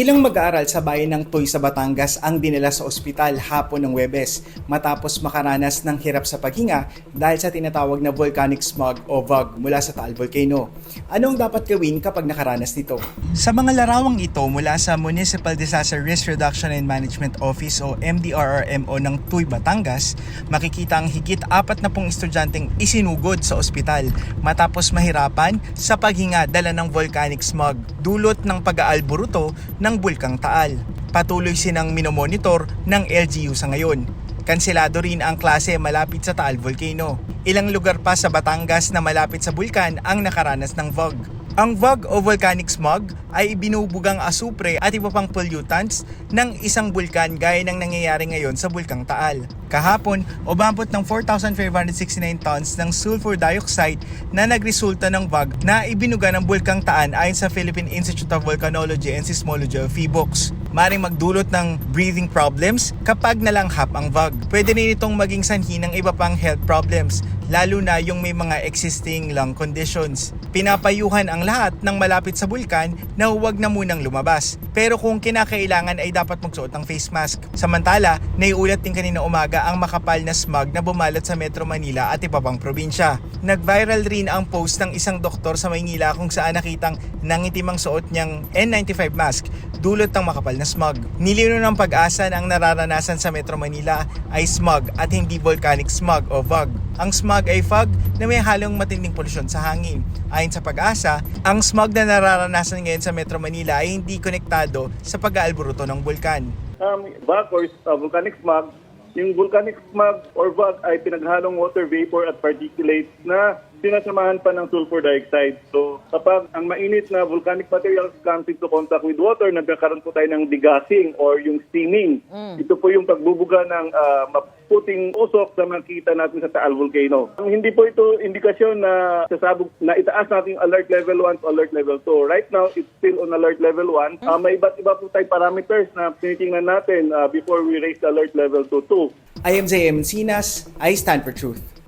Ilang mag-aaral sa bayan ng Tuy sa Batangas ang dinala sa ospital hapon ng Webes matapos makaranas ng hirap sa paghinga dahil sa tinatawag na volcanic smog o VOG mula sa Taal Volcano. Ano ang dapat gawin kapag nakaranas nito? Sa mga larawang ito mula sa Municipal Disaster Risk Reduction and Management Office o MDRRMO ng Tuy, Batangas, makikita ang higit apat na pong estudyanteng isinugod sa ospital matapos mahirapan sa paghinga dala ng volcanic smog dulot ng pag-aalburuto ng Bulkang Taal. Patuloy sinang minomonitor ng LGU sa ngayon. Kanselado rin ang klase malapit sa Taal Volcano. Ilang lugar pa sa Batangas na malapit sa bulkan ang nakaranas ng VOG. Ang VOG o volcanic smog ay ibinubugang asupre at iba pang pollutants ng isang bulkan gaya ng nangyayari ngayon sa Bulkang Taal. Kahapon, umabot ng 4,569 tons ng sulfur dioxide na nagresulta ng VOG na ibinuga ng Bulkang Taan ayon sa Philippine Institute of Volcanology and Seismology o PHIVOLCS. Maring magdulot ng breathing problems kapag nalanghap ang VOG. Pwede rin itong maging sanhi ng iba pang health problems, lalo na yung may mga existing lung conditions. Pinapayuhan ang lahat ng malapit sa bulkan na huwag na munang lumabas. Pero kung kinakailangan ay dapat magsuot ng face mask. Samantala, naiulat din kanina umaga ang makapal na smog na bumalat sa Metro Manila at iba pang probinsya. Nag-viral rin ang post ng isang doktor sa Maynila kung saan nakitang nangitim ang suot niyang N95 mask dulot ng makapal na smog. Nilino ng pag-asa na ang nararanasan sa Metro Manila ay smog at hindi volcanic smog o VOG. Ang smog ay fog na may halong matinding polusyon sa hangin. Ayon sa pag-asa, ang smog na nararanasan ngayon sa Metro Manila ay hindi konektado sa pag-aalburuto ng bulkan. um, VOG or uh, volcanic smog, yung volcanic smog or VOG ay pinaghalong water vapor at particulates na sinasamahan pa ng sulfur dioxide. So kapag ang mainit na volcanic materials comes into contact with water, nagkakaroon po tayo ng degassing or yung steaming. Ito po yung pagbubuga ng uh, maputing usok na makita natin sa Taal Volcano. Ang hindi po ito indikasyon na sasabog na itaas natin alert level 1 to alert level 2. Right now, it's still on alert level 1. Uh, may iba't iba po tayong parameters na tinitingnan natin uh, before we raise the alert level to 2. I am Zay Encinas. I stand for truth.